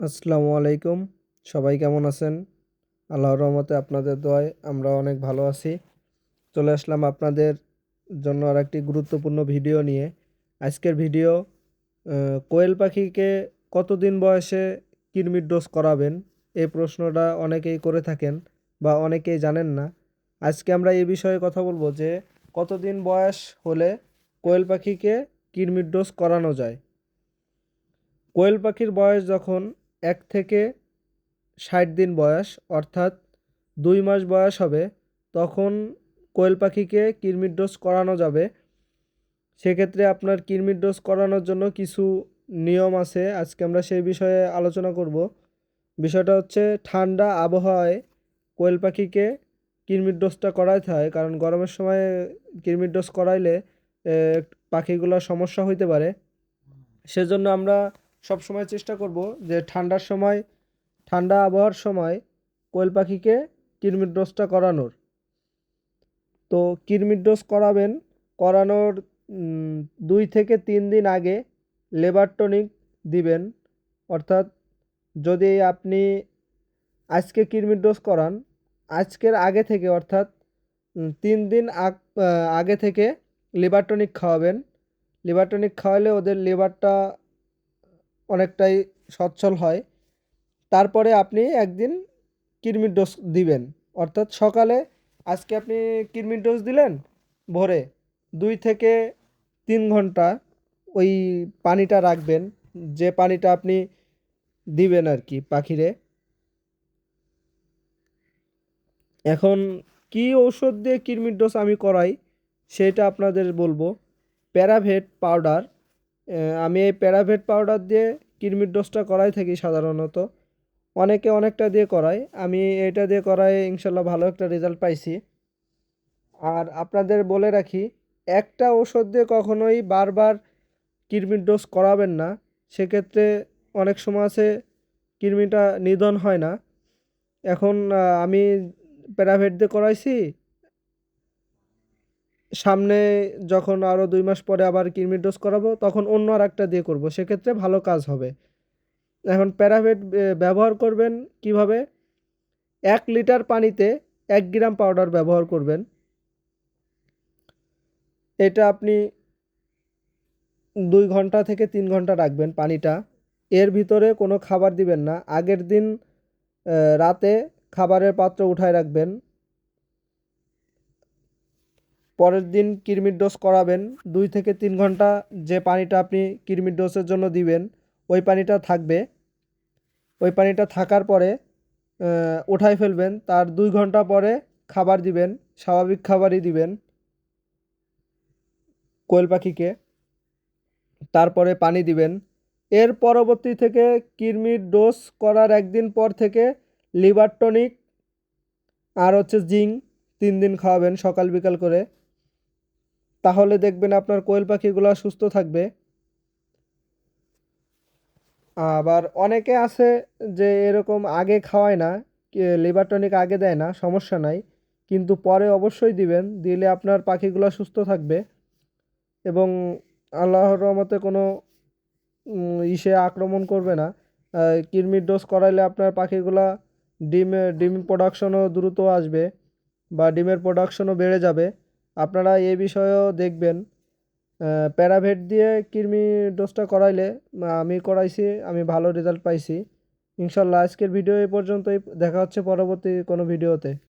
আসসালামু আলাইকুম। সবাই কেমন আছেন? আল্লাহর রহমতে আপনাদের দোয়ায় আমরা অনেক ভালো আছি। চলে আসলাম আপনাদের জন্য আর একটি গুরুত্বপূর্ণ ভিডিও নিয়ে। আজকের ভিডিও কোয়েল পাখিকে কতদিন বয়সে কৃমির ডোজ করাবেন? এই প্রশ্নটা অনেকেই করে থাকেন বা অনেকেই জানেন না। আজকে আমরা এই বিষয়ে কথা বলব যে, কতদিন বয়স হলে কোয়েল পাখিকে কৃমির ডোজ করানো যায়? কোয়েল পাখির বয়স যখন এক থেকে ষাট দিন বয়স, অর্থাৎ দুই মাস বয়স হবে, তখন কোয়েল পাখিকে কৃমির ডোজ করানো যাবে। সেক্ষেত্রে আপনার কৃমির ডোজ করানোর জন্য কিছু নিয়ম আছে, আজকে আমরা সেই বিষয়ে আলোচনা করব। বিষয়টা হচ্ছে ঠান্ডা আবহাওয়ায় কোয়েল পাখিকে কৃমির ডোজটা করাইতে হয়, কারণ গরমের সময় কৃমির ডোজ করাইলে পাখিগুলোর সমস্যা হইতে পারে। সেজন্য আমরা সব সময় চেষ্টা করব যে ঠান্ডার সময়, ঠান্ডা আবহাওয়ার সময় কোয়েল পাখিকে কৃমির ডোজটা করানোর। তো কৃমির ডোজ করাবেন, করানোর দুই থেকে তিন দিন আগে লেবার টনিক দিবেন। অর্থাৎ যদি আপনি আজকে কৃমির ডোজ করান, আজকের আগে থেকে অর্থাৎ তিন দিন আগ- থেকে লিভার টনিক খাওয়াবেন। লিভার টনিক খাওয়ালে ওদের লিভারটা অনেকটাই সচ্ছল হয়। তারপরে আপনি একদিন কৃমির ডোজ দিবেন। অর্থাৎ সকালে আজকে আপনি কৃমির ডোজ দিলেন, ভোরে দুই থেকে তিন ঘণ্টা ওই পানিটা রাখবেন, যে পানিটা আপনি দিবেন আর কি পাখিরে। এখন কি ঔষধ দিয়ে কৃমির ডোজ আমি করাই, সেটা আপনাদের বলব। প্যারাভেট পাউডার আমি এই প্যারাভেট পাউডার দিয়ে কৃমির ডোজটা করাই থাকি সাধারণত। অনেকে অনেকটা দিয়ে করায়। আমি এটা দিয়ে করাই ইনশাল্লাহ ভালো একটা রেজাল্ট পাইছি। আর আপনাদের বলে রাখি, একটা ওষুধ দিয়ে কখনোই বারবার কৃমির ডোজ করাবেন না। সেক্ষেত্রে অনেক সময় আছে কৃমিটা নিধন হয় না। এখন আমি প্যারাভেট দিয়ে করাইছি সামনে যখন আরও দুই মাস পরে আবার কৃমির ডোজ করাবো, তখন অন্য আর একটা দিয়ে করব। সেক্ষেত্রে ভালো কাজ হবে। এখন প্যারাভেট ব্যবহার করবেন কীভাবে? এক লিটার পানিতে এক গ্রাম পাউডার ব্যবহার করবেন। এটা আপনি দুই ঘণ্টা থেকে তিন ঘণ্টা রাখবেন পানিটা। এর ভিতরে কোনো খাবার দিবেন না। আগের দিন রাতে খাবারের পাত্র উঠায় রাখবেন। পরের দিন কৃমির ডোজ করাবেন। দুই থেকে তিন ঘণ্টা যে পানিটা আপনি কৃমির ডোজের জন্য দিবেন, ওই পানিটা থাকবে। ওই পানিটা থাকার পরে উঠাই ফেলবেন। তার দুই ঘণ্টা পরে খাবার দিবেন, স্বাভাবিক খাবারই দিবেন কোয়েল পাখিকে। তারপরে পানি দিবেন। এর পরবর্তী থেকে কৃমির ডোজ করার একদিন পর থেকে লিভার টনিক আর হচ্ছে জিঙ্ক তিন দিন খাওয়াবেন সকাল বিকাল করে। তাহলে দেখবেন আপনার কোয়েল পাখিগুলো সুস্থ থাকবে। আবার অনেকে আছে যে এরকম আগে খাওয়ায় না লিভার টনিক আগে দেয় না, সমস্যা নাই। কিন্তু পরে অবশ্যই দিবেন, দিলে আপনার পাখিগুলো সুস্থ থাকবে। এবং আল্লাহর রহমতে কোনো ইসে আক্রমণ করবে না। কৃমির ডোজ করাইলে আপনার পাখিগুলা ডিম ডিম প্রোডাকশনও দ্রুত আসবে বা ডিমের প্রোডাকশনও বেড়ে যাবে। আপনারা এই বিষয়েও দেখবেন প্যারাভেট দিয়ে কৃমি ডোজটা করাইলে আমি করাইছি, আমি ভালো রেজাল্ট পাইছি। ইনশাল্লাহ আজকের ভিডিও এই পর্যন্তই, দেখা হচ্ছে পরবর্তী কোনো ভিডিওতে।